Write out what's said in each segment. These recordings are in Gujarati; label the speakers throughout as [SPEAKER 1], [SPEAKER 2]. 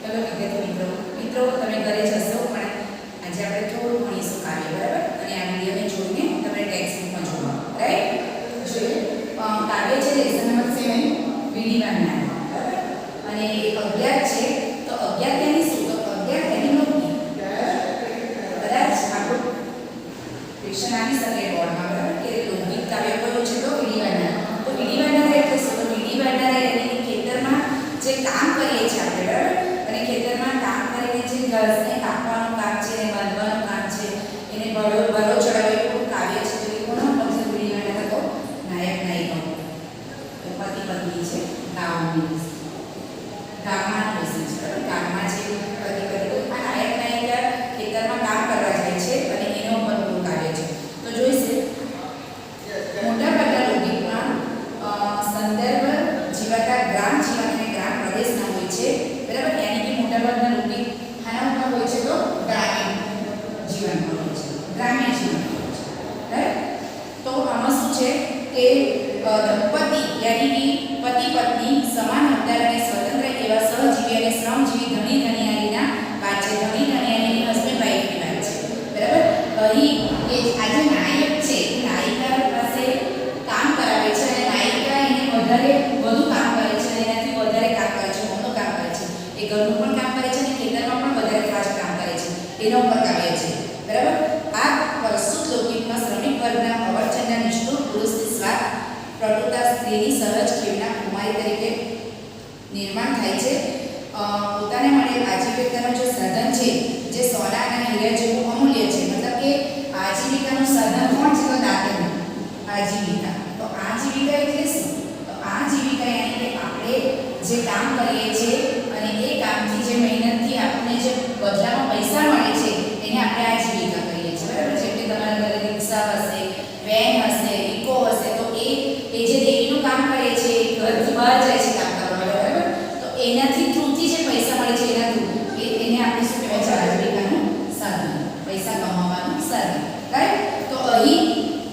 [SPEAKER 1] ચલો વિદ્યાર્થી મિત્રો. મિત્રો, તમે ઘરે જશો પણ આજે આપણે થોડું ભણીશું કાર્ય, બરાબર? અને આ વિડીયોને જોઈને તમે ટેક્સ્ટ બુકમાં જોવા રાઈટ જોઈએ. કાવ્ય છે લેસન નંબર સેવન વીડી વાંગના બરાબર? અને અગિયાર છે, તો અગિયાર તેની શું? તો અગિયાર તેની મમ્મી કદાચ આપણું ક્વેશ્ચન આવી શકે બોર્ડમાં બરાબર કે લોકગીત કાવ્ય કયું છે તો વીડી વાંગના તો વીડી વાંગના એટલે શું તો વીડી વાંગના એટલે ખેતરમાં જે કામ કરીએ છીએ આપણે બરાબર અને ખેતરમાં કામ કરીને જે ઘાસને કાપવાનું કામ છે એને બાંધવાનું કામ છે એને ભરો ભરો ચડાવે એવું કાવ્ય છે તો એ કોનો પંચમ વીડી વાંગના તો નાયક નાયિકા તો પતિ પત્ની છે ગામની ગામમાં બેસી છે બરાબર? ગામમાં જે પતિ પત્ની આ નાયક નાયિકા ખેતરમાં કામ કરવા જાય છે અને એનો ઉપર પૂરું કાવ્ય છે તો જોઈશે મોટાભાગના લોકગીતમાં અ, સંદર્ભ જીવાતા ગ્રામ જીવન અને ગ્રામ પ્રદેશના હોય છે બરાબર યાની કે મોટાભાગના લોકગીત આના ઉપર હોય છે તો ગ્રામીણ જીવન પર હોય છે ગ્રામ્ય જીવન પર હોય છે બરાબર તો આમાં શું છે કે અ, દંપતી યાની કે પતિ પત્ની સમાન હકદાર અને સ્વતંત્ર એવા સહજીવી અને શ્રમજીવી ધણી ધનિયાણીના વાત છે ધણી ધનિયાણીની હસબન્ડ વાઈફની વાત છે અહીં એ આજે નાયક છે. નાયિકા પાસે કામ કરાવે છે અને નાયિકા એને વધારે વધુ કામ કરે છે અને એનાથી વધારે કામ કરે છે, મોટું કામ કરે છે. એ ઘરનું પણ કામ કરે છે અને ખેતરમાં પણ વધારે ફાસ્ટ કામ કરે છે. એના ઉપર કાવ્ય છે. બરાબર? આ પ્રસ્તુત લોકગીતમાં શ્રમિક વર્ગના અવરચનના નિષ્ઠુર પુરુષની સ્વાદ પ્રટુતા સ્ત્રીની સહજ ખેવના કુમારી તરીકે નિર્માણ થાય છે. પોતાને મળેલ આજીવિકાનું જે સાધન છે, જે સોના અને હીરા જેવું અમૂલ્ય છે, મતલબ કે આજીવિકાનું સાધન કોણ છે તો દાંતણ આજીવિકા તો આજીવિકા એટલે શું તો આજીવિકા યાની કે આપણે જે કામ કરીએ છીએ અને એ કામથી જે મહેનતથી આપણને જે બદલામાં પૈસા મળે છે એને આપણે આજીવિકા કહીએ છીએ બરાબર જેમ કે તમારા ઘરે રિક્ષા હશે વેન હશે ઇકો હશે તો એ એ જે દેવીનું કામ કરે છે એ ઘરથી બહાર જાય છે કામ કરવા માટે બરાબર તો એનાથી થ્રુથી જે પૈસા મળે છે એના થ્રુ એ એને આપણે શું કહેવાય છે આજીવિકાનું સાધન પૈસા કમાવાનું સાધન રાઈટ તો અહીં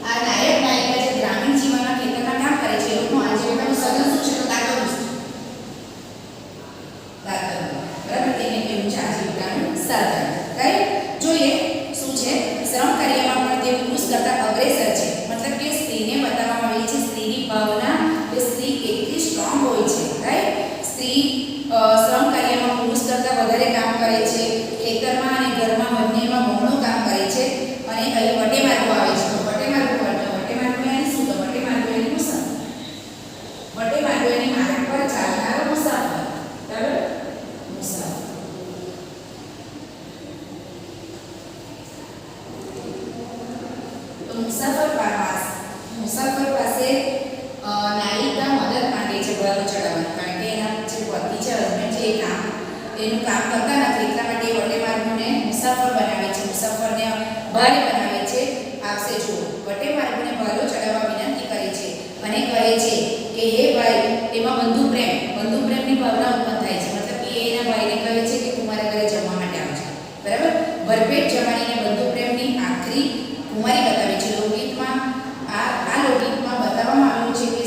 [SPEAKER 1] આ નાયક નાયિકા જે ગ્રામીણ જીવનના ખેતરમાં કામ કરે છે એ લોકોનું આજીવિકાનું સાધન શું છે તો દાંતરડું છે દાંતરડું બરાબર તેને કહેવું છે આજીવિકાનું સાધન રાઈટ જોઈએ શું છે શ્રમ કાર્યમાં પણ તે પુરુષ કરતાં અગ્રેસર છે મતલબ કે સ્ત્રીને બતાવવામાં આવી છે સ્ત્રીની ભાવના કે સ્ત્રી કેટલી સ્ટ્રોંગ હોય છે રાઈટ સ્ત્રી અ, શ્રમ કાર્યમાં પુરુષ કરતાં વધારે કામ કરે છે ખેતરમાં અને ઘરમાં બંનેમાં બમણું કામ કરે છે અને અહીં વટેમાર્ગો આવે છે તો વટેમાર્ગો એટલે વટેમાર્ગો એની શું તો વટેમાર્ગો એની મુસાફર વટેમાર્ગો એની માર્ગ પર ચાલનારો મુસાફર બરાબર મુસાફર તો મુસાફર પાસે મુસાફર પાસે નાયિકા મદદ માંગે છે ભરો ચડાવવાની કારણ કે એના જે પતિ છે, હસબન્ડ છે, એ કામ, એનું કામ કરતા નથી. એટલા માટે એ વટેમાર્ગોને મુસાફર બનાવે છે. મુસાફરને ભારે બનાવે છે. આપશે જુઓ. વટેમાર્ગોને ભારો ચડાવવા વિનંતી કરે છે અને કહે છે કે, હે ભાઈ, એમાં બંધુ પ્રેમ. બંધુ પ્રેમની ભાવના ઉત્પન્ન થાય છે. મતલબ કે એના ભાઈને કહે છે કે, તું મારા ઘરે જમવા માટે આવજો બરાબર? ભરપેટ જમાડીને બંધુ પ્રેમની આખરી કુમારી બતાવી છે. લોકગીતમાં આ આ લોકગીતમાં બતાવવામાં આવ્યું છે કે